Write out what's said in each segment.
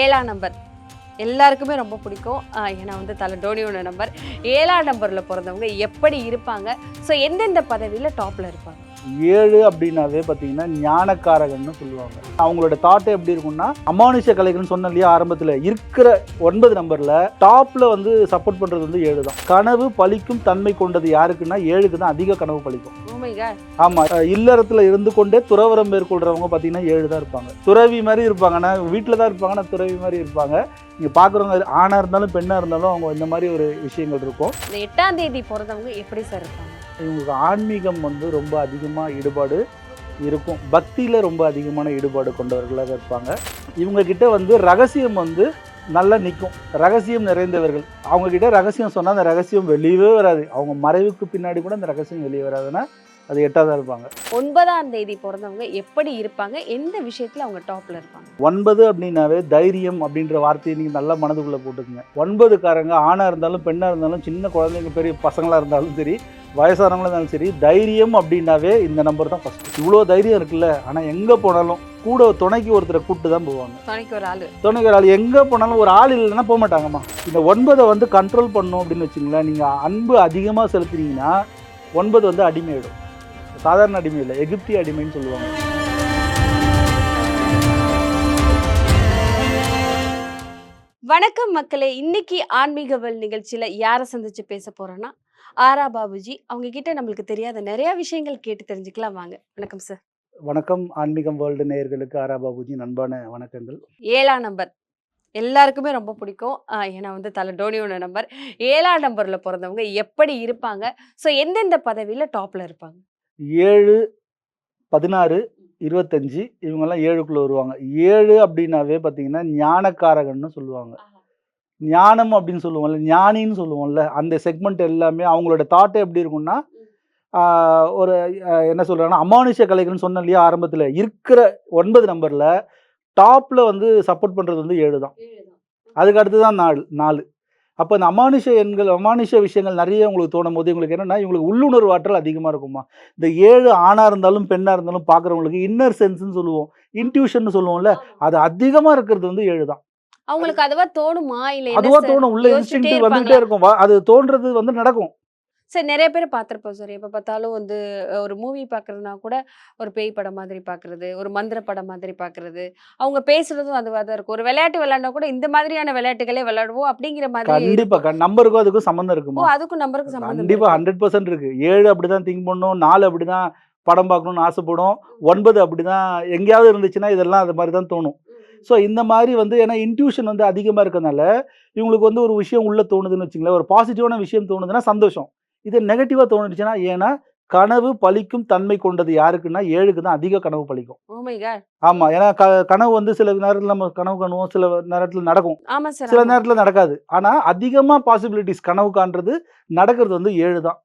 ஏழாம் நம்பர். எல்லாருக்குமே ரொம்ப பிடிக்கும். ஏன்னா வந்து தலை டோனியோட நம்பர். ஏழாம் நம்பரில் பிறந்தவங்க எப்படி இருப்பாங்க? ஸோ எந்தெந்த பதவியில் டாப்பில் இருப்பாங்க? ஏழு அப்படின்னாவே பார்த்தீங்கன்னா ஞானக்காரகன்னு சொல்லுவாங்க. அவங்களோட தாட்டே எப்படி இருக்கும்னா அமானுஷ கலைகள்னு சொன்ன இல்லையா ஆரம்பத்தில் இருக்கிற ஒன்பது நம்பரில் டாப்பில் வந்து சப்போர்ட் பண்ணுறது வந்து ஏழு தான் கனவு பலிக்கும் தன்மை கொண்டது யாருக்குன்னா ஏழுக்கு தான் அதிக கனவு பழிக்கும். ஆமாம் இல்லறத்தில் இருந்து கொண்டே துறவரம் மேற்கொள்றவங்க பார்த்தீங்கன்னா ஏழு தான் இருப்பாங்க. துறவி மாதிரி இருப்பாங்க. ஆனால் வீட்டில் தான் இருப்பாங்க ஆனால் துறவி மாதிரி இருப்பாங்க. நீங்கள் பார்க்குறவங்க ஆணாக இருந்தாலும் பெண்ணாக இருந்தாலும் அவங்க இந்த மாதிரி ஒரு விஷயங்கள் இருக்கும். இந்த எட்டாம் தேதி பிறந்தவங்க எப்படி சார் இருப்பாங்க? இவங்களுக்கு ஆன்மீகம் வந்து ரொம்ப அதிகமாக ஈடுபாடு இருக்கும். பக்தியில் ரொம்ப அதிகமான ஈடுபாடு கொண்டவர்களாக இருப்பாங்க. இவங்க கிட்ட வந்து ரகசியம் வந்து நல்லா நிற்கும் ரகசியம் நிறைந்தவர்கள். அவங்க கிட்ட ரகசியம் சொன்னால் அந்த ரகசியம் வெளியவே வராது. அவங்க மறைவுக்கு பின்னாடி கூட அந்த ரகசியம் வெளியே வராதுன்னா அது எட்டாதான் இருப்பாங்க. ஒன்பதாம் தேதி பிறந்தவங்க எப்படி இருப்பாங்க? எந்த விஷயத்தில் அவங்க டாப்பில் இருப்பாங்க? ஒன்பது அப்படின்னாவே தைரியம் அப்படின்ற வார்த்தையை நீங்கள் நல்லா மனதுக்குள்ளே போட்டுக்குங்க. ஒன்பதுக்காரங்க ஆணாக இருந்தாலும் பெண்ணாக இருந்தாலும் சின்ன குழந்தைங்க பெரிய பசங்களாக இருந்தாலும் சரி வயசானவங்களா இருந்தாலும் சரி தைரியம் அப்படின்னாவே இந்த நம்பர் தான் ஃபஸ்ட் இவ்வளோ தைரியம் இருக்குல்ல ஆனால் எங்கே போனாலும் கூட துணைக்கு ஒருத்தரை கூப்பிட்டு தான் போவாங்க. துணைக்கு ஒரு ஆள். துணைக்கு ஒரு ஆள். எங்கே போனாலும் ஒரு ஆள் இல்லைன்னா போக மாட்டாங்கம்மா. இந்த ஒன்பதை வந்து கண்ட்ரோல் பண்ணும் அப்படின்னு வச்சுங்களேன் நீங்கள் அன்பு அதிகமாக செலுத்துனீங்கன்னா ஒன்பது வந்து அடிமையிடும் சாதாரண அடிமை இல்லை எகிப்திய அடிமைன்னு சொல்லுவாங்க. வணக்கம் மக்களே இன்னைக்கு ஆன்மீகவல் நிகழ்ச்சியில் யாரை சந்திச்சு பேச போறோம்னா ஆரா பாபுஜி. அவங்க கிட்ட நம்மளுக்கு தெரியாத நிறைய விஷயங்கள் கேட்டு தெரிஞ்சுக்கலாம் வாங்க. வணக்கம் சார் வணக்கம். ஆன்மீகம் வேர்ல்டு நேயர்களுக்கு ஆரா பாபுஜி அன்பான வணக்கங்கள். ஏழாம் நம்பர். எல்லாருக்குமே ரொம்ப பிடிக்கும். ஏன்னா வந்து தலை டோனியோட நம்பர் ஏழாம் நம்பரில் பிறந்தவங்க எப்படி இருப்பாங்க? ஸோ எந்தெந்த பதவியில் டாப்பில் இருப்பாங்க? ஏழு பதினாறு இருபத்தஞ்சி இவங்கெல்லாம் ஏழுக்குள்ளே வருவாங்க. ஏழு அப்படின்னாவே பார்த்தீங்கன்னா ஞானக்காரகன்னு சொல்லுவாங்க. ஞானம் அப்படின்னு சொல்லுவோம்ல ஞானின்னு சொல்லுவோம்ல அந்த செக்மெண்ட் எல்லாமே அவங்களோட தாட்டே எப்படி இருக்கும்னா ஒரு என்ன சொல்கிறாங்கன்னா அமானுஷ கலைகள்னு சொன்ன இல்லையா ஆரம்பத்தில். இருக்கிற ஒன்பது நம்பரில் டாப்பில் வந்து சப்போர்ட் பண்ணுறது வந்து ஏழு தான் அதுக்கு அடுத்து தான் நாலு நாலு. அப்போ இந்த அமானுஷ எண்கள் அமானுஷ விஷயங்கள் நிறைய உங்களுக்கு தோணும் போது உங்களுக்கு என்னென்னா இவங்களுக்கு உள்ளுணர்வு ஆற்றல் அதிகமாக இருக்குமா இந்த ஏழு ஆணாக இருந்தாலும் பெண்ணாக இருந்தாலும் பார்க்குறவங்களுக்கு இன்னர் சென்ஸ்னு சொல்லுவோம். இன்ட்யூஷன் சொல்லுவோம்ல அது அதிகமாக இருக்கிறது வந்து ஏழு தான். அவங்களுக்கு அதுவா தோணுமா? இல்லை sir? தோணும். உள்ள இன்ஸ்டிங் இருப்பாங்களா? இருக்கும். வா- அது தோன்றது வந்து நடக்கும். சார் நிறைய பேர் பார்த்துருப்போம். சார் எப்போ பார்த்தாலும் வந்து ஒரு மூவி பார்க்குறதுனா கூட ஒரு பேய் படம் மாதிரி பார்க்குறது ஒரு மந்திர படம் மாதிரி பார்க்குறது. அவங்க பேசுறதும் அதுவாக தான் இருக்கும். ஒரு விளையாட்டு விளையாண்டா கூட இந்த மாதிரியான விளையாட்டுகளே விளையாடுவோம் அப்படிங்கிற மாதிரி கண்டிப்பா இருக்கும். நம்பருக்கும் அதுக்கும் சம்மந்தம் இருக்குமா? அதுக்கும் நம்பருக்கு சம்பந்தம் கண்டிப்பா இருக்கா? ஹண்ட்ரட் பர்சன்ட் இருக்கு. ஏழு அப்படிதான் திங்க் பண்ணும் நாலு அப்படிதான் படம் பார்க்கணும்னு ஆசைப்படும் ஒன்பது அப்படிதான் எங்கேயாவது இருந்துச்சுன்னா இதெல்லாம் அது மாதிரி தான் தோணும். ஸோ இந்த மாதிரி வந்து ஏன்னா இன்ட்யூஷன் வந்து அதிகமாக இருக்கறனால இவங்களுக்கு வந்து ஒரு விஷயம் உள்ள தோணுதுன்னு வச்சுங்களேன் ஒரு பாசிட்டிவான விஷயம் தோணுதுன்னா சந்தோஷம். இது நெகட்டிவாக தோணுச்சுன்னா ஏன்னா கனவு பலிக்கும் தன்மை கொண்டது யாருக்குன்னா ஏழுக்கு தான் அதிக கனவு பலிக்கும் Oh. ஆமாம் ஏன்னா க கனவு வந்து சில நேரத்தில் நம்ம கனவு காணுவோம் சில நேரத்தில் நடக்கும். ஆமா சில ஆமா. நேரத்தில் நடக்காது. ஆனால் அதிகமாக பாசிபிலிட்டிஸ் கனவு காண்றது நடக்கிறது வந்து ஏழு தான்.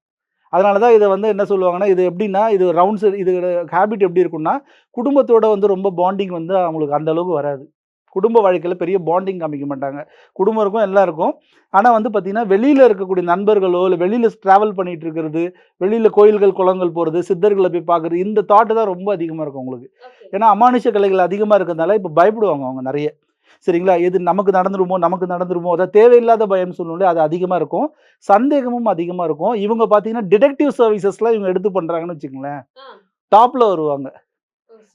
அதனால தான் இதை வந்து என்ன சொல்லுவாங்கன்னா இது எப்படின்னா இது ரவுண்ட்ஸ் இது ஹேபிட் எப்படி இருக்கும்னா குடும்பத்தோட வந்து ரொம்ப பாண்டிங் வந்து அவங்களுக்கு அந்த அளவுக்கு வராது. குடும்ப வாழ்க்கையில் பெரிய பாண்டிங் காமிக்க மாட்டாங்க. குடும்பம் இருக்கும் எல்லாம் இருக்கும் ஆனால் வந்து பார்த்திங்கன்னா வெளியில் இருக்கக்கூடிய நண்பர்களோ இல்லை வெளியில் ட்ராவல் பண்ணிட்டு இருக்கிறது வெளியில் கோயில்கள் குளங்கள் போகிறது சித்தர்களை போய் பார்க்குறது இந்த தாட்டு தான் ரொம்ப அதிகமாக இருக்கும் உங்களுக்கு. ஏன்னா அமானுஷ கலைகள் அதிகமாக இருக்கிறதுனால இப்போ பயப்படுவாங்க அவங்க நிறைய. சரிங்களா? இது நமக்கு நடந்துருமோ நமக்கு நடந்துருமோ அதாவது தேவையில்லாத பயம் சொல்லணும்ல அது அதிகமாக இருக்கும். சந்தேகமும் அதிகமாக இருக்கும். இவங்க பார்த்தீங்கன்னா டிடெக்டிவ் சர்வீசஸ்லாம் இவங்க எடுத்து பண்ணுறாங்கன்னு வச்சுங்களேன் ஆ. டாப்பில் வருவாங்க.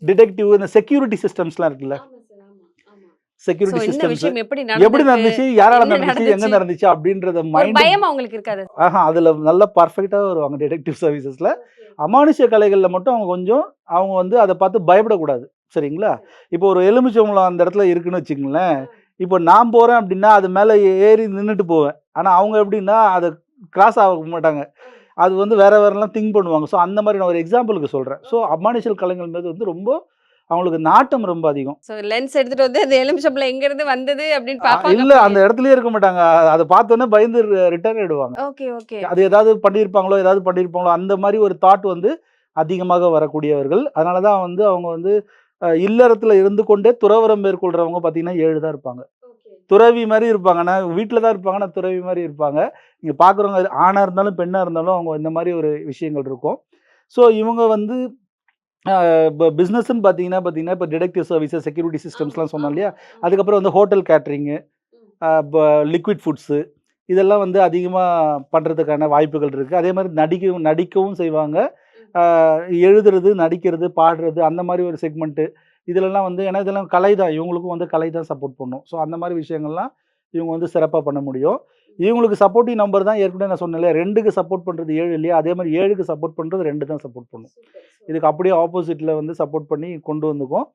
டிடெக்டிவ் இந்த செக்யூரிட்டி சிஸ்டம்ஸ்லாம் இருக்குல்ல ஆமா சார், ஆமா, ஆமா. So, செக்யூரிட்டி விஷயம் எப்படி நடந்துச்சு யாரால நடந்துச்சு எங்க நடந்துச்சு? அப்படின்றத மைண்ட் பயம் அவங்களுக்கு இருக்காது. ஆஹா அதில் நல்லா பர்ஃபெக்டாக வருவாங்க டிடெக்டிவ் சர்வீசஸில் அமானுஷ கலைகளில் மட்டும் அவங்க கொஞ்சம் அவங்க வந்து அதை பார்த்து பயப்படக்கூடாது. சரிங்களா? இப்போ ஒரு எலுமிச்சம்பழம் அந்த இடத்துல இருக்குன்னு வச்சுங்களேன் இப்போ நான் போகிறேன் அப்படின்னா அது மேலே ஏறி நின்றுட்டு போவேன். ஆனால் அவங்க எப்படின்னா அதை கிராஸ் ஆக மாட்டாங்க. அது வந்து வேற வேறெல்லாம் திங்க் பண்ணுவாங்க. ஸோ அந்த மாதிரி நான் ஒரு எக்ஸாம்பிளுக்கு சொல்கிறேன் ஸோ அமானுஷல் கலைகள் மீது வந்து ரொம்ப அவங்களுக்கு நாட்டம் ரொம்ப அதிகம். லென்ஸ் எடுத்துட்டு வந்து அந்த எலுமிச்சம்பழம் எங்க இருந்து வந்தது அப்படின்னு பாப்பாங்க இல்லை அந்த இடத்துலயே இருக்க மாட்டாங்க. அதை பார்த்தோன்னே பயந்து ரிட்டர்ன் ஆயிடுவாங்க. Okay okay. அது ஏதாவது பண்ணியிருப்பாங்களோ ஏதாவது பண்ணியிருப்பாங்களோ அந்த மாதிரி ஒரு தாட் வந்து அதிகமாக வரக்கூடியவர்கள். அதனால தான் வந்து அவங்க வந்து இல்லறத்துல இருந்து கொண்டே துறவரம் மேற்கொள்றவங்க பார்த்தீங்கன்னா ஏழு தான் இருப்பாங்க. துறவி மாதிரி இருப்பாங்க. நான் வீட்டில் தான் இருப்பாங்க. நான் துறவி மாதிரி இருப்பாங்க. நீங்கள் பார்க்குறவங்க ஆணாக இருந்தாலும் பெண்ணாக இருந்தாலும் அவங்க இந்த மாதிரி ஒரு விஷயங்கள் இருக்கும். ஸோ இவங்க வந்து இப்போ பிஸ்னஸ்ன்னு பார்த்தீங்கன்னா பார்த்தீங்கன்னா இப்போ டிடெக்டிவ் சர்வீசஸ் செக்யூரிட்டி சிஸ்டம்ஸ்லாம் சொன்னோம் இல்லையா அதுக்கப்புறம் வந்து ஹோட்டல் கேட்ரிங்கு லிக்விட் ஃபுட்ஸு இதெல்லாம் வந்து அதிகமாக பண்ணுறதுக்கான வாய்ப்புகள் இருக்குது அதே மாதிரி நடிக்கவும் நடிக்கவும் செய்வாங்க. எழுதுறது நடிக்கிறது பாடுறது அந்த மாதிரி ஒரு செக்மெண்ட்டு இதிலெல்லாம் வந்து ஏன்னா இதெல்லாம் கலை தான். இவங்களுக்கும் வந்து கலை தான் சப்போர்ட் பண்ணும். ஸோ அந்த மாதிரி விஷயங்கள்லாம் இவங்க வந்து சிறப்பாக பண்ண முடியும். இவங்களுக்கு சப்போர்ட்டிவ் நம்பர் தான் ஏற்கனவே நான் சொன்னேன் ரெண்டுக்கு சப்போர்ட் பண்ணுறது ஏழு இல்லையா? அதே மாதிரி ஏழுக்கு சப்போர்ட் பண்ணுறது ரெண்டு தான் சப்போர்ட் பண்ணும். இதுக்கு அப்படியே ஆப்போசிட்டில் வந்து சப்போர்ட் பண்ணி கொண்டு வந்துக்கும்.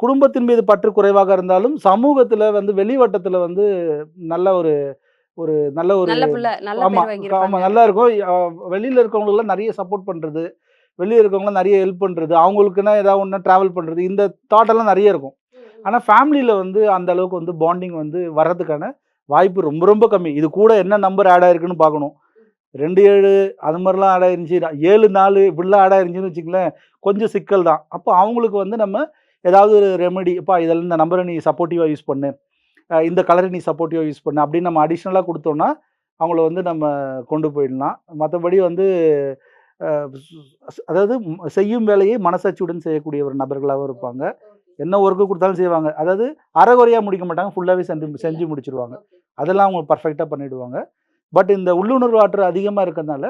குடும்பத்தின் மீது பற்று குறைவாக இருந்தாலும் சமூகத்தில் வந்து வெளிவட்டத்தில் வந்து நல்ல ஒரு ஒரு நல்ல ஒரு நல்ல புள்ள நல்ல இருக்கும். வெளியில இருக்கவங்களுக்குலாம் நிறைய சப்போர்ட் பண்றது வெளியே இருக்கவங்களாம் நிறைய ஹெல்ப் பண்றது அவங்களுக்குன்னா ஏதாவது ஒன்று ட்ராவல் பண்றது இந்த தாட் எல்லாம் நிறைய இருக்கும். ஆனால் ஃபேமிலியில் வந்து அந்த அளவுக்கு வந்து பாண்டிங் வந்து வர்றதுக்கான வாய்ப்பு ரொம்ப ரொம்ப கம்மி. இது கூட என்ன நம்பர் ஆட் ஆயிருக்குன்னு பார்க்கணும். ரெண்டு ஏழு அது மாதிரிலாம் ஆட் ஆயிருந்துச்சு. ஏழு நாலு இப்படிலாம் ஆட் ஆயிருந்துச்சுன்னு வச்சுங்களேன் கொஞ்சம் சிக்கல் தான். அப்போ அவங்களுக்கு வந்து நம்ம ஏதாவது ஒரு ரெமெடி இப்போ இதில் இந்த நம்பரை நீ சப்போர்ட்டிவாக யூஸ் பண்ணு. இந்த கலரை நீ சப்போர்ட்டிவாக யூஸ் பண்ணு. அப்படின்னு நம்ம அடிஷ்னலாக கொடுத்தோம்னா அவங்கள வந்து நம்ம கொண்டு போயிடலாம். மற்றபடி வந்து அதாவது செய்யும் வேலையை மனசாட்சியுடன் செய்யக்கூடிய ஒரு நபர்களாகவும் இருப்பாங்க. என்ன ஒர்க்கு கொடுத்தாலும் செய்வாங்க. அதாவது அறகுறையாக முடிக்க மாட்டாங்க. ஃபுல்லாகவே செஞ்சு செஞ்சு முடிச்சிருவாங்க. அதெல்லாம் அவங்க பர்ஃபெக்டாக பண்ணிடுவாங்க. பட் இந்த உள்ளுணர்வு ஆற்றல் அதிகமாக இருக்கிறதுனால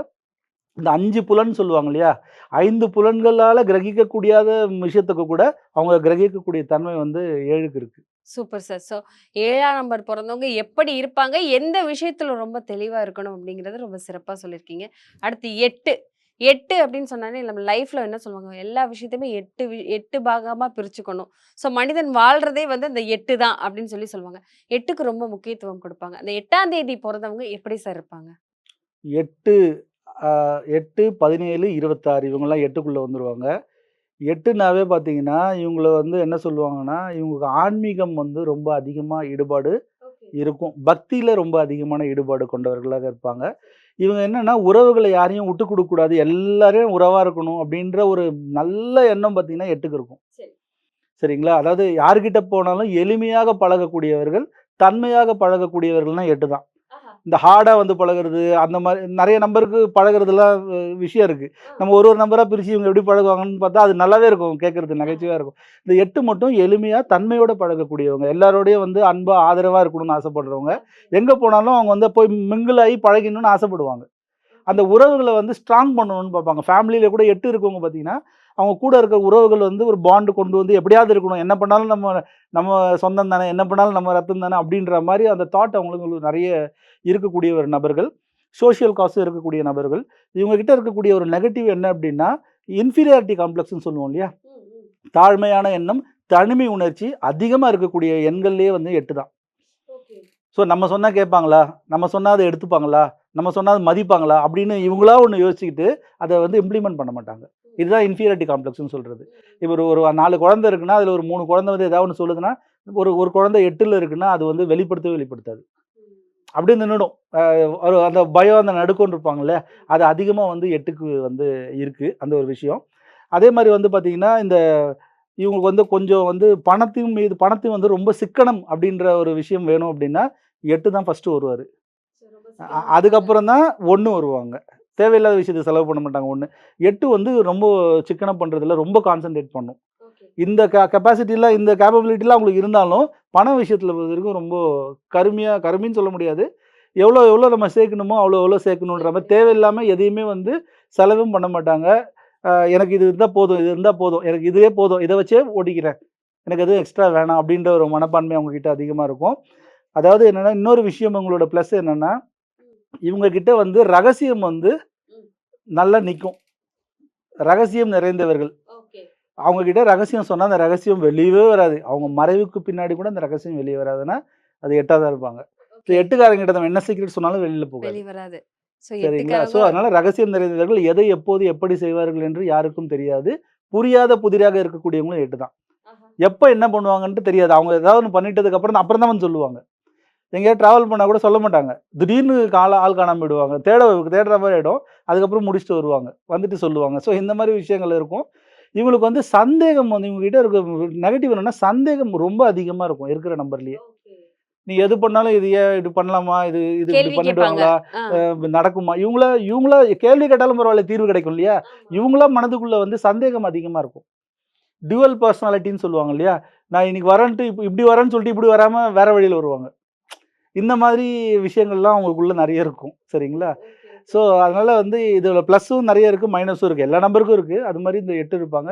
இந்த அஞ்சு புலன் சொல்லுவாங்க இல்லையா? ஐந்து புலன்களால் கிரகிக்கக்கூடியாத விஷயத்துக்கு கூட அவங்க கிரகிக்கக்கூடிய தன்மை வந்து ஏழுக்கு இருக்கு. Super sir. ஸோ ஏழாம் நம்பர் பிறந்தவங்க எப்படி இருப்பாங்க? எந்த விஷயத்துல ரொம்ப தெளிவா இருக்கணும் அப்படிங்கறத ரொம்ப சிறப்பா சொல்லியிருக்கீங்க. அடுத்து எட்டு. எட்டு அப்படின்னு சொன்னாலே நம்ம லைஃப்ல என்ன சொல்லுவாங்க? எல்லா விஷயத்தையுமே எட்டு எட்டு பாகமா பிரிச்சுக்கணும். ஸோ மனிதன் வாழ்றதே வந்து அந்த எட்டு தான் அப்படின்னு சொல்லி சொல்லுவாங்க. எட்டுக்கு ரொம்ப முக்கியத்துவம் கொடுப்பாங்க. அந்த எட்டாம் தேதி பிறந்தவங்க எப்படி சார் இருப்பாங்க? எட்டு எட்டு பதினேழு இருபத்தாறு இவங்கெல்லாம் எட்டுக்குள்ளே வந்துடுவாங்க எட்டுனாவே பார்த்தீங்கன்னா இவங்கள வந்து என்ன சொல்லுவாங்கன்னா இவங்களுக்கு ஆன்மீகம் வந்து ரொம்ப அதிகமாக ஈடுபாடு இருக்கும். பக்தியில் ரொம்ப அதிகமான ஈடுபாடு கொண்டவர்களாக இருப்பாங்க. இவங்க என்னன்னா உறவுகளை யாரையும் விட்டு கொடுக்கக்கூடாது எல்லாரையும் உறவாக இருக்கணும் அப்படின்ற ஒரு நல்ல எண்ணம் பார்த்தீங்கன்னா எட்டுக்கு இருக்கும். சரி. சரிங்களா? அதாவது யார்கிட்ட போனாலும் எளிமையாக பழகக்கூடியவர்கள் தன்மையாக பழகக்கூடியவர்கள்னா எட்டு தான் இந்த ஹார்டாக வந்து பழகுறது அந்த மாதிரி நிறைய நம்பருக்கு பழகுறதுலாம் விஷயம் இருக்குது நம்ம ஒரு ஒரு நம்பராக பிரித்து இவங்க எப்படி பழகுவாங்கன்னு பார்த்தா அது நல்லாவே இருக்கும் கேட்குறது நகைச்சுவையாக இருக்கும். இந்த எட்டு மட்டும் எளிமையாக தன்மையோட பழகக்கூடியவங்க. எல்லாரோடையும் வந்து அன்பாக ஆதரவாக இருக்கணும்னு ஆசைப்படுறவங்க. எங்கே போனாலும் அவங்க வந்து போய் மிங்கிள் ஆகி பழகிடணும்னு ஆசைப்படுவாங்க. அந்த உறவுகளை வந்து ஸ்ட்ராங் பண்ணணும்னு பார்ப்பாங்க. ஃபேமிலியில் கூட எட்டு இருக்கவங்க பார்த்தீங்கன்னா அவங்க கூட இருக்கிற உறவுகள் வந்து ஒரு பாண்டு கொண்டு வந்து எப்படியாவது இருக்கணும். என்ன பண்ணாலும் நம்ம நம்ம சொந்தம் தானே என்ன பண்ணாலும் நம்ம ரத்தம் தானே அப்படின்ற மாதிரி அந்த தாட் அவங்களுக்கு நிறைய இருக்கக்கூடிய ஒரு நபர்கள் சோஷியல் காசும் இருக்கக்கூடிய நபர்கள். இவங்க கிட்ட இருக்கக்கூடிய ஒரு நெகட்டிவ் என்ன அப்படின்னா இன்ஃபீரியாரிட்டி காம்ப்ளெக்ஸ்னு சொல்லுவோம் இல்லையா? தாழ்மையான எண்ணம் தனிமை உணர்ச்சி அதிகமாக இருக்கக்கூடிய எண்கள்லேயே வந்து எட்டு தான். ஸோ நம்ம சொன்னால் கேட்பாங்களா? நம்ம சொன்னால் அதை எடுத்துப்பாங்களா? நம்ம சொன்னால் அதை மதிப்பாங்களா? அப்படின்னு இவங்களா ஒன்று யோசிச்சுக்கிட்டு அதை வந்து இம்ப்ளிமெண்ட் பண்ண மாட்டாங்க. இதுதான் இன்ஃபீரியாரிட்டி காம்ப்ளெக்ஸ்னு சொல்கிறது இப்போ ஒரு ஒரு நாலு குழந்தை இருக்குன்னா அதில் ஒரு மூணு குழந்தை வந்து ஏதாவது ஒன்று சொல்லுதுன்னா ஒரு ஒரு குழந்தை எட்டில் இருக்குன்னா அது வந்து வெளிப்படுத்தவே வெளிப்படுத்தாது. அப்படியே நின்றுடும் ஒரு அந்த பயம் அந்த நடுக்கம்னு இருப்பாங்கல்ல அது அதிகமாக வந்து எட்டுக்கு வந்து இருக்குது அந்த ஒரு விஷயம். அதே மாதிரி வந்து பார்த்திங்கன்னா இந்த இவங்களுக்கு வந்து கொஞ்சம் வந்து பணத்தின் மீது பணத்தையும் வந்து ரொம்ப சிக்கனம் அப்படின்ற ஒரு விஷயம் வேணும் அப்படின்னா எட்டு தான் ஃபஸ்ட்டு வருவார். அதுக்கப்புறம் தான் ஒன்று வருவாங்க. தேவையில்லாத விஷயத்துக்கு செலவு பண்ண மாட்டாங்க. ஒன்று எட்டு வந்து ரொம்ப சிக்கனம் பண்ணுறதுல ரொம்ப கான்சென்ட்ரேட் பண்ணும். இந்த க கெப்பாசிட்டிலாம் இந்த கேப்பபிலிட்டிலாம் அவங்களுக்கு இருந்தாலும் பண விஷயத்தில் வரைக்கும் ரொம்ப கருமையாக கருமின்னு சொல்ல முடியாது. எவ்வளோ எவ்வளோ நம்ம சேர்க்கணுமோ அவ்வளோ எவ்வளோ சேர்க்கணுன்ற மாதிரி தேவையில்லாமல் எதையுமே வந்து செலவும் பண்ண மாட்டாங்க. எனக்கு இது இருந்தால் போதும் இது இருந்தால் போதும் எனக்கு இதுவே போதும் இதை வச்சே ஓட்டிக்கிறேன் எனக்கு எதுவும் எக்ஸ்ட்ரா வேணாம் அப்படின்ற ஒரு மனப்பான்மை அவங்கக்கிட்ட அதிகமாக இருக்கும். அதாவது என்னென்னா இன்னொரு விஷயம் உங்களோட ப்ளஸ் என்னென்னா இவங்க கிட்ட வந்து ரகசியம் வந்து நல்லா நிற்கும் ரகசியம் நிறைந்தவர்கள். அவங்க கிட்ட ரகசியம் சொன்னால் அந்த ரகசியம் வெளியவே வராது. அவங்க மறைவுக்கு பின்னாடி கூட அந்த ரகசியம் வெளியே வராதுன்னா அது எட்டாக தான் இருப்பாங்க. ஸோ எட்டுக்காரங்க கிட்ட நம்ம என்ன சீக்கிரம் சொன்னாலும் வெளியில் போகாது. சரிங்களா? ஸோ அதனால ரகசியம் நிறைந்தவர்கள் எதை எப்போது எப்படி செய்வார்கள் என்று யாருக்கும் தெரியாது. புரியாத புதிராக இருக்கக்கூடியவங்களும் எட்டு தான் எப்போ என்ன பண்ணுவாங்கன்ட்டு தெரியாது. அவங்க ஏதாவது ஒன்று பண்ணிட்டதுக்கு அப்புறம் அப்புறம் தான் வந்து சொல்லுவாங்க. எங்கேயாவது ட்ராவல் பண்ணால் கூட சொல்ல மாட்டாங்க. திடீர்னு கால ஆள் காணாம விடுவாங்க தேட தேடுற மாதிரி ஆகிடும் அதுக்கப்புறம் முடிச்சுட்டு வருவாங்க. வந்துட்டு சொல்லுவாங்க. ஸோ இந்த மாதிரி விஷயங்கள் இருக்கும். இவங்களுக்கு வந்து சந்தேகம் வந்து இவங்ககிட்ட இருக்க நெகட்டிவ் என்னன்னா சந்தேகம் ரொம்ப அதிகமாக இருக்கும் இருக்கிற நம்பர்லேயே. நீ எது பண்ணாலும் இது ஏன் இது பண்ணலாமா? இது இது இப்படி பண்ணிடுவாங்களா நடக்குமா? இவங்கள இவங்கள கேள்வி கேட்டாலும் பரவாயில்ல தீர்வு கிடைக்கும் இல்லையா? இவங்களா மனதுக்குள்ள வந்து சந்தேகம் அதிகமா இருக்கும். டியூவல் பர்சனாலிட்டின்னு சொல்லுவாங்க இல்லையா? நான் இன்னைக்கு வரேன்ட்டு இப்போ இப்படி வரேன்னு சொல்லிட்டு இப்படி வராம வேற வழியில் வருவாங்க. இந்த மாதிரி விஷயங்கள்லாம் அவங்களுக்குள்ள நிறைய இருக்கும். சரிங்களா? ஸோ அதனால வந்து இதில் ப்ளஸ்ஸும் நிறைய இருக்குது மைனஸும் இருக்குது எல்லா நம்பருக்கும் இருக்குது அது மாதிரி இந்த எட்டு இருப்பாங்க.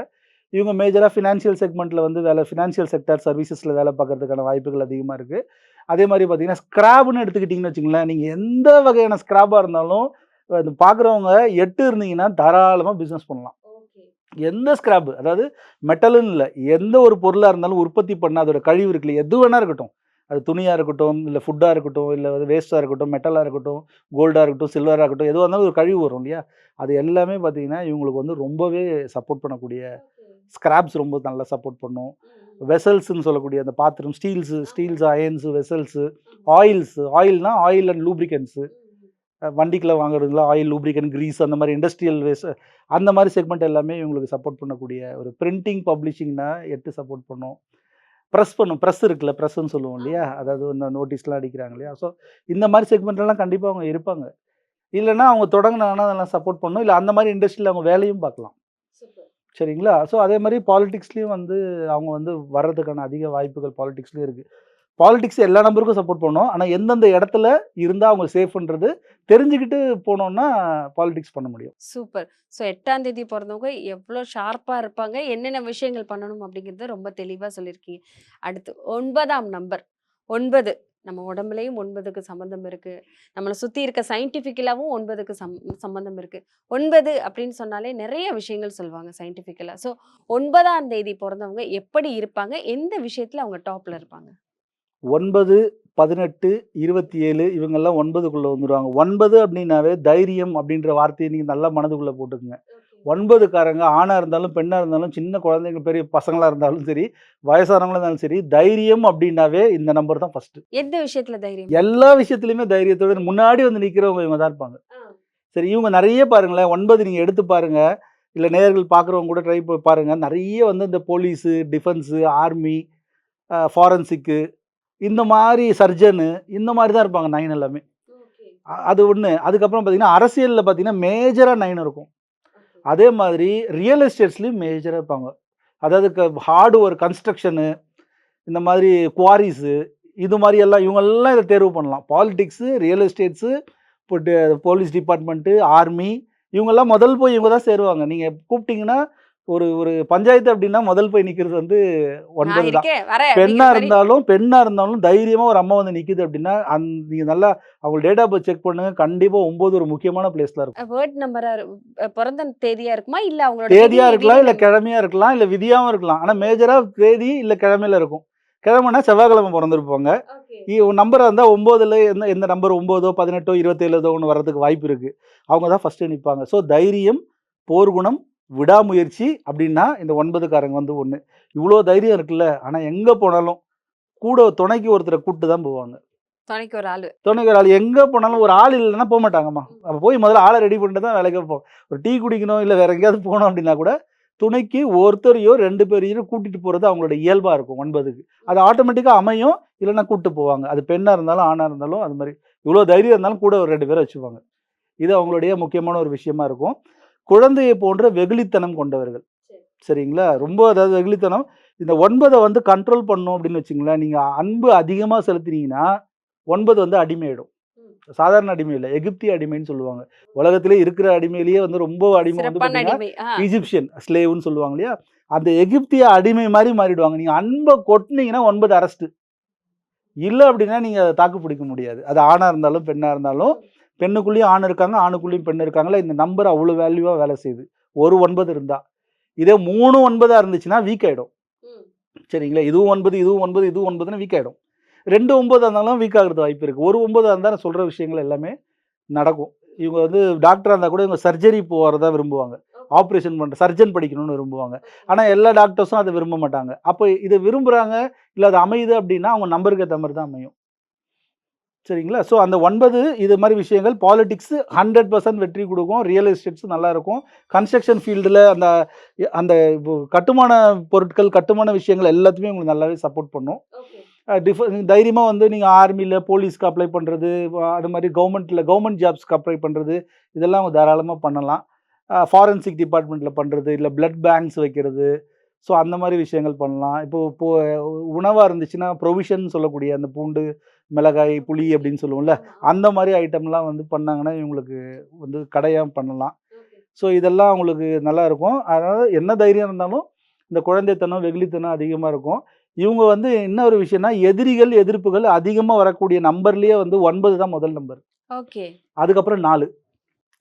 இவங்க மேஜராக ஃபினான்ஷியல் செக்மெண்ட்டில் வந்து வேலை ஃபினான்ஷியல் செக்டர் சர்வீசஸில் வேலை பார்க்கறதுக்கான வாய்ப்புகள் அதிகமாக இருக்குது அதே மாதிரி பார்த்தீங்கன்னா ஸ்க்ராப்னு எடுத்துக்கிட்டிங்கன்னு வச்சுங்களேன் நீங்கள் எந்த வகையான ஸ்க்ராப்பாக இருந்தாலும் பார்க்குறவங்க எட்டு இருந்தீங்கன்னா தாராளமாக பிஸ்னஸ் பண்ணலாம். எந்த ஸ்கிராப் அதாவது மெட்டலுன்னு இல்லை. எந்த ஒரு பொருளாக இருந்தாலும் உற்பத்தி பண்ண அதோட கழிவு இருக்குல்ல. எது வேணா இருக்கட்டும். அது துணியாக இருக்கட்டும் இல்லை ஃபுட்டாக இருக்கட்டும் இல்லை வந்து வேஸ்ட்டாக இருக்கட்டும் மெட்டலாக இருக்கட்டும் கோல்டாக இருக்கட்டும் சில்வராக இருக்கட்டும் எதுவாக இருந்தாலும் ஒரு கழிவு வரும் இல்லையா? அது எல்லாமே பார்த்தீங்கன்னா இவங்களுக்கு வந்து ரொம்பவே சப்போர்ட் பண்ணக்கூடிய ஸ்கிராப்ஸ் ரொம்ப நல்லா சப்போர்ட் பண்ணும். வெசல்ஸ்னு சொல்லக்கூடிய அந்த பாத்திரம் steels steels irons vessels oils ஆயில்னா oil and lubricants வண்டிக்கெலாம் வாங்குறதுல ஆயில் லூப்ரிகன் கிரீஸ் அந்த மாதிரி இண்டஸ்ட்ரியல் வேஸ்ட் அந்த மாதிரி செக்மெண்ட் எல்லாமே இவங்களுக்கு சப்போர்ட் பண்ணக்கூடிய ஒரு பிரிண்டிங் பப்ளிஷிங்னா எட்டு சப்போர்ட் பண்ணும். ப்ரெஸ் பண்ணும். ப்ரெஸ் இருக்குல்ல ப்ரெஸ்ன்னு சொல்லுவோம் இல்லையா? அதாவது இந்த நோட்டீஸ்லாம் அடிக்கிறாங்க இல்லையா? ஸோ இந்த மாதிரி செக்மெண்ட்லாம் கண்டிப்பாக அவங்க இருப்பாங்க. இல்லைன்னா அவங்க தொடங்கினாங்கன்னா அதெல்லாம் சப்போர்ட் பண்ணும் இல்லை அந்த மாதிரி இண்டஸ்ட்ரியில் அவங்க வேலையும் பார்க்கலாம். சரிங்களா? ஸோ அதே மாதிரி பாலிடிக்ஸ்லேயும் வந்து அவங்க வந்து வர்றதுக்கான அதிக வாய்ப்புகள் பாலிடிக்ஸ்லேயும் இருக்குது பாலிடிக்ஸ் எல்லா நம்பருக்கும் சப்போர்ட் பண்ணோம். ஆனால் எந்தெந்த இடத்துல இருந்தால் அவங்க சேஃப்ன்றது தெரிஞ்சுக்கிட்டு போனோம்னா பாலிடிக்ஸ் பண்ண முடியும். சூப்பர் ஸோ எட்டாம் தேதி பிறந்தவங்க எவ்வளோ ஷார்ப்பாக இருப்பாங்க என்னென்ன விஷயங்கள் பண்ணணும் அப்படிங்கிறத ரொம்ப தெளிவாக சொல்லியிருக்கீங்க. அடுத்து ஒன்பதாம் நம்பர் ஒன்பது. நம்ம உடம்புலையும் ஒன்பதுக்கு சம்மந்தம் இருக்குது நம்மளை சுற்றி இருக்க சயின்டிஃபிக்கலாகவும் ஒன்பதுக்கு சம் சம்மந்தம் இருக்குது ஒன்பது அப்படின்னு சொன்னாலே நிறைய விஷயங்கள் சொல்லுவாங்க சயின்டிஃபிக்கலாக ஸோ ஒன்பதாம் தேதி பிறந்தவங்க எப்படி இருப்பாங்க எந்த விஷயத்தில் அவங்க டாப்பில் இருப்பாங்க? ஒன்பது பதினெட்டு இருபத்தி ஏழு இவங்கெல்லாம் ஒன்பதுக்குள்ளே வந்துடுவாங்க ஒன்பது அப்படின்னாவே தைரியம் அப்படின்ற வார்த்தையை நீங்கள் நல்லா மனதுக்குள்ளே போட்டுக்குங்க. ஒன்பதுக்காரங்க ஆணாக இருந்தாலும் பெண்ணாக இருந்தாலும் சின்ன குழந்தைங்க பெரிய பசங்களாக இருந்தாலும் சரி வயசானவங்களா இருந்தாலும் சரி தைரியம் அப்படின்னாவே இந்த நம்பர் தான் ஃபஸ்ட்டு எந்த விஷயத்தில் தைரியம்? எல்லா விஷயத்துலையுமே தைரியத்தோட முன்னாடி வந்து நிற்கிறவங்க இவங்க தான் இருப்பாங்க. சரி இவங்க நிறைய பாருங்களேன் ஒன்பது நீங்கள் எடுத்து பாருங்க. இல்லை நேர்கள் பார்க்குறவங்க கூட ட்ரை பாருங்க. நிறைய வந்து இந்த போலீஸு டிஃபென்ஸு ஆர்மி ஃபாரன்சிக்கு இந்த மாதிரி சர்ஜனு இந்த மாதிரி தான் இருப்பாங்க நைன் எல்லாமே. அது ஒன்று அதுக்கப்புறம் பார்த்தீங்கன்னா அரசியலில் பார்த்தீங்கன்னா மேஜராக நைன் இருக்கும். அதே மாதிரி ரியல் எஸ்டேட்ஸ்லேயும் மேஜராக இருப்பாங்க. அதாவது ஹார்டு ஒரு கன்ஸ்ட்ரக்ஷனு இந்த மாதிரி குவாரிஸு இது மாதிரி எல்லாம் இவங்கெல்லாம் இதை தேர்வு பண்ணலாம். பாலிடிக்ஸு ரியல் எஸ்டேட்ஸு இப்போ போலீஸ் டிபார்ட்மெண்ட்டு ஆர்மி இவங்கெல்லாம் முதல் போய் இவங்க தான் சேருவாங்க. நீங்கள் கூப்பிட்டீங்கன்னா ஒரு ஒரு பஞ்சாயத்து அப்படின்னா முதல் போய் நிற்கிறது வந்து ஒன்பது தான். இருக்கேன் வரேன். பெண்ணா அப்படிங்கிற மாதிரி. இருந்தாலும் பெண்ணா இருந்தாலும் தைரியமா ஒரு அம்மா வந்து நிக்குது அப்படின்னா அந் நீங்க நல்லா அவங்க டேட் ஆஃப் பர்த் செக் பண்ணுங்க. கண்டிப்பா ஒன்பது ஒரு முக்கியமான பிளேஸ்ல இருக்கும். வேர்ட் நம்பரா பிறந்த தேதியா இருக்குமா? இல்ல அவங்களோட தேதியா விதி- இருக்கலாம் இல்ல விதி- கிழமையா இருக்கலாம் இல்ல விதியாவும் இருக்கலாம். ஆனா மேஜரா தேதி இல்ல கிழமையில இருக்கும். கிழமைனா செவ்வாய்க்கிழமை பிறந்திருப்பாங்க. Okay. நம்பரா இருந்தா ஒன்பதுல எந்த எந்த நம்பர் ஒன்பதோ பதினெட்டோ இருபத்தேழோ ஒன்று வர்றதுக்கு வாய்ப்பு இருக்கு. அவங்க தான் ஃபர்ஸ்ட் நிற்பாங்க ஸோ தைரியம் போர்க்குணம் விடாமுயற்சி அப்படின்னா இந்த ஒன்பதுக்காரங்க வந்து ஒன்று இவ்வளோ தைரியம் இருக்குல்ல. ஆனால் எங்கே போனாலும் கூட துணைக்கு ஒருத்தரை கூப்பிட்டு தான் போவாங்க. துணைக்கு ஒரு ஆளு. துணைக்கு ஒரு ஆள். எங்கே போனாலும் ஒரு ஆள் இல்லைன்னா போக மாட்டாங்கம்மா. அப்போ போய் முதல்ல ஆளை ரெடி பண்ணிட்டு தான் வேலைக்கு போவோம் ஒரு டீ குடிக்கணும் இல்லை வேற எங்கேயாவது போகணும் அப்படின்னா கூட துணைக்கு ஒருத்தரையோ ரெண்டு பேரையும் கூட்டிட்டு போகிறது அவங்களோட இயல்பாக இருக்கும் ஒன்பதுக்கு. அது ஆட்டோமேட்டிக்காக அமையும். இல்லைன்னா கூப்பிட்டு போவாங்க. அது பெண்ணாக இருந்தாலும் ஆணாக இருந்தாலும் அது மாதிரி. இவ்வளோ தைரியம் இருந்தாலும் கூட ஒரு ரெண்டு பேரை வச்சுப்பாங்க. இது அவங்களுடைய முக்கியமான ஒரு விஷயமா இருக்கும். குழந்தையை போன்ற வெகுளித்தனம் கொண்டவர்கள். சரி. சரிங்களா? ரொம்ப அதாவது வெகுளித்தனம். இந்த ஒன்பதை வந்து கண்ட்ரோல் பண்ணும் அப்படின்னு வச்சுங்களேன் நீங்கள் அன்பு அதிகமாக செலுத்தினீங்கன்னா ஒன்பது வந்து அடிமையிடும். சாதாரண அடிமை இல்லை. எகிப்திய அடிமைன்னு சொல்லுவாங்க. உலகத்திலே இருக்கிற அடிமையிலேயே வந்து ரொம்ப அடிமை வந்து ஈஜிப்சியன் ஸ்லேவ்னு சொல்லுவாங்க இல்லையா? அந்த எகிப்திய அடிமை மாதிரி மாறிடுவாங்க. நீங்கள் அன்பை கொட்டினீங்கன்னா ஒன்பது அரஸ்ட் இல்லை அப்படின்னா நீங்கள் தாக்கு பிடிக்க முடியாது. அது ஆணாக இருந்தாலும் பெண்ணாக இருந்தாலும் பெண்ணுக்குள்ளேயும் ஆண் இருக்காங்க ஆணுக்குள்ளேயும் பெண் இருக்காங்களா இந்த நம்பர் அவ்வளோ வேல்யூவாக வேலை செய்யுது. ஒரு ஒன்பது இருந்தால் இதே மூணு ஒன்பதாக இருந்துச்சுன்னா வீக் ஆகிடும். சரிங்களா? இதுவும் ஒன்பது இதுவும் ஒன்பது இதுவும் ஒன்பதுன்னு வீக் ஆகிடும் ரெண்டு ஒன்பது இருந்தாலும் வீக் ஆகிறது வாய்ப்பு இருக்குது ஒரு ஒன்பதாக இருந்தால் சொல்கிற விஷயங்கள் எல்லாமே நடக்கும். இவங்க வந்து டாக்டராக இருந்தால் கூட இவங்க சர்ஜரி போகிறதா விரும்புவாங்க. ஆப்ரேஷன் பண்ணுற சர்ஜன் படிக்கணும்னு விரும்புவாங்க. ஆனால் எல்லா டாக்டர்ஸும் அதை விரும்ப மாட்டாங்க. அப்போ இதை விரும்புகிறாங்க இல்லை அது அமையுது அப்படின்னா அவங்க நம்பருக்கு ஏற்ற மாதிரி தான் அமையும். சரிங்களா? ஸோ அந்த ஒன்பது இது மாதிரி விஷயங்கள் பாலிடிக்ஸ் ஹண்ட்ரட் பர்சன்ட் வெற்றி கொடுக்கும். ரியல் எஸ்டேட்ஸ் நல்லா இருக்கும். கன்ஸ்ட்ரக்ஷன் ஃபீல்டில் அந்த அந்த கட்டுமான பொருட்கள் கட்டுமான விஷயங்கள் எல்லாத்தையுமே உங்களுக்கு நல்லாவே சப்போர்ட் பண்ணும். டிஃப தைரியமாக வந்து நீங்கள் ஆர்மியில் போலீஸ்க்கு அப்ளை பண்ணுறது அது மாதிரி கவர்மெண்ட்டில் கவர்மெண்ட் ஜாப்ஸ்க்கு அப்ளை பண்ணுறது இதெல்லாம் அவங்க தாராளமாக பண்ணலாம். ஃபாரன்சிக் டிபார்ட்மெண்ட்டில் பண்ணுறது இல்லை பிளட் பேங்க்ஸ் வைக்கிறது. ஸோ அந்த மாதிரி விஷயங்கள் பண்ணலாம். இப்போ இப்போ உணவாக இருந்துச்சுன்னா ப்ரொவிஷன் சொல்லக்கூடிய அந்த பூண்டு மிளகாய் புளி அப்படின்னு சொல்லுவோம்ல அந்த மாதிரி ஐட்டம்லாம் வந்து பண்ணாங்கன்னா இவங்களுக்கு வந்து கடையாக பண்ணலாம். ஸோ இதெல்லாம் அவங்களுக்கு நல்லா இருக்கும். அதாவது என்ன தைரியம் இருந்தாலும் இந்த குழந்தைத்தனம் வெகுளித்தனம் அதிகமாக இருக்கும். இவங்க வந்து என்ன ஒரு விஷயம்னா எதிரிகள் எதிர்ப்புகள் அதிகமாக வரக்கூடிய நம்பர்லேயே வந்து ஒன்பது தான் முதல் நம்பர். ஓகே. அதுக்கப்புறம் நாலு.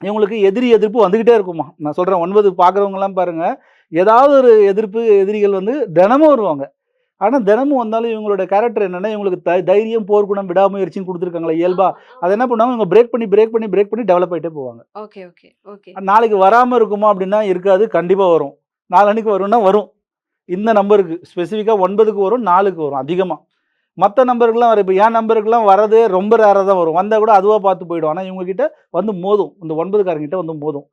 இவங்களுக்கு எதிரி எதிர்ப்பு வந்துக்கிட்டே இருக்குமா? நான் சொல்கிறேன் ஒன்பது பார்க்குறவங்கலாம் பாருங்கள் ஏதாவது ஒரு எதிர்ப்பு எதிரிகள் வந்து தினமும் வருவாங்க. ஆனால் தினமும் வந்தாலும் இவங்களோட கேரக்டர் என்னென்னா இவங்களுக்கு தை தைரியம் போர்க்குணம் விடாமுயற்சின்னு கொடுத்துருக்காங்களா இயல்பா. அதை என்ன பண்ணுவாங்க? இவங்க பிரேக் பண்ணி பிரேக் பண்ணி பிரேக் பண்ணி டெவலப் ஆகிட்டே போவாங்க. Okay okay okay. நாளைக்கு வராமல் இருக்குமா அப்படின்னா இருக்காது கண்டிப்பாக வரும். நாலன்னைக்கு வரும்னா வரும். இந்த நம்பருக்கு ஸ்பெசிஃபிக்காக ஒன்பதுக்கு வரும் நாலுக்கு வரும் அதிகமாக மற்ற நம்பருக்குலாம் வரும் இப்போ என் நம்பருக்குலாம் வரதே ரொம்ப ரேராக தான் வரும். வந்தால் கூட அதுவாக பார்த்து போயிடும். ஆனால் இவங்ககிட்ட வந்து மோதும். இந்த ஒன்பதுக்காரங்கிட்ட வந்து மோதும்.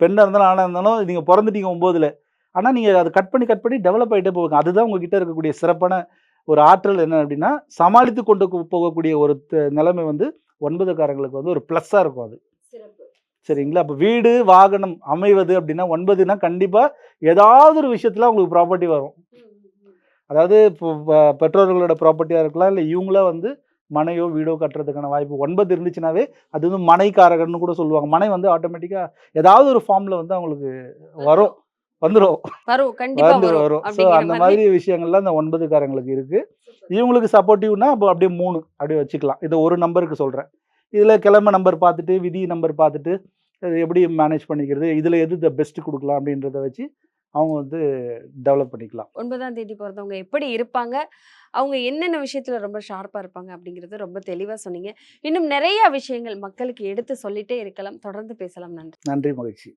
பெண்ணாக இருந்தாலும் ஆணாக இருந்தாலும் நீங்கள் பிறந்துட்டீங்க ஒம்போதில். ஆனால் நீங்கள் அதை கட் பண்ணி கட் பண்ணி டெவலப் ஆகிட்டே போகுங்க. அதுதான் உங்ககிட்ட இருக்கக்கூடிய சிறப்பான ஒரு ஆற்றல் என்ன அப்படின்னா சமாளித்து கொண்டு போகக்கூடிய ஒரு த- நிலைமை வந்து ஒன்பதுக்காரங்களுக்கு வந்து ஒரு ப்ளஸ்ஸாக இருக்கும் அது. சரிங்களா? அப்போ வீடு வாகனம் அமைவது அப்படின்னா ஒன்பதுனா கண்டிப்பாக ஏதாவது ஒரு விஷயத்தில் அவங்களுக்கு ப்ராப்பர்ட்டி வரும். அதாவது இப்போ பெற்றோர்களோட ப்ராப்பர்ட்டியாக இருக்கலாம் இல்லை இவங்களா வந்து மனையோ வீடோ கட்டுறதுக்கான வாய்ப்பு ஒன்பது இருந்துச்சுனாவே அது வந்து மனைக்காரகன்னு கூட சொல்லுவாங்க. மனை வந்து ஆட்டோமேட்டிக்காக ஏதாவது ஒரு ஃபார்மில் வந்து அவங்களுக்கு வரும். வந்துடும் வரும். ஸோ அந்த மாதிரி விஷயங்கள்லாம் இந்த ஒன்பதுக்காரங்களுக்கு இருக்குது இவங்களுக்கு சப்போர்ட்டிவ்னா அப்போ அப்படியே மூணு அப்படியே வச்சுக்கலாம். இதை ஒரு நம்பருக்கு சொல்கிறேன் இதில் கிழமை நம்பர் பார்த்துட்டு விதி நம்பர் பார்த்துட்டு எப்படி மேனேஜ் பண்ணிக்கிறது இதில் எது த பெஸ்ட் கொடுக்கலாம் அப்படின்றத வச்சு அவங்க வந்து டெவலப் பண்ணிக்கலாம். ஒன்பதாம் தேதி பிறந்தவங்க எப்படி இருப்பாங்க? அவங்க என்னென்ன விஷயத்துல ரொம்ப ஷார்ப்பா இருப்பாங்க அப்படிங்கறது ரொம்ப தெளிவா சொன்னீங்க. இன்னும் நிறைய விஷயங்கள் மக்களுக்கு எடுத்து சொல்லிட்டே இருக்கலாம். தொடர்ந்து பேசலாம். நன்றி. நன்றி மகிழ்ச்சி.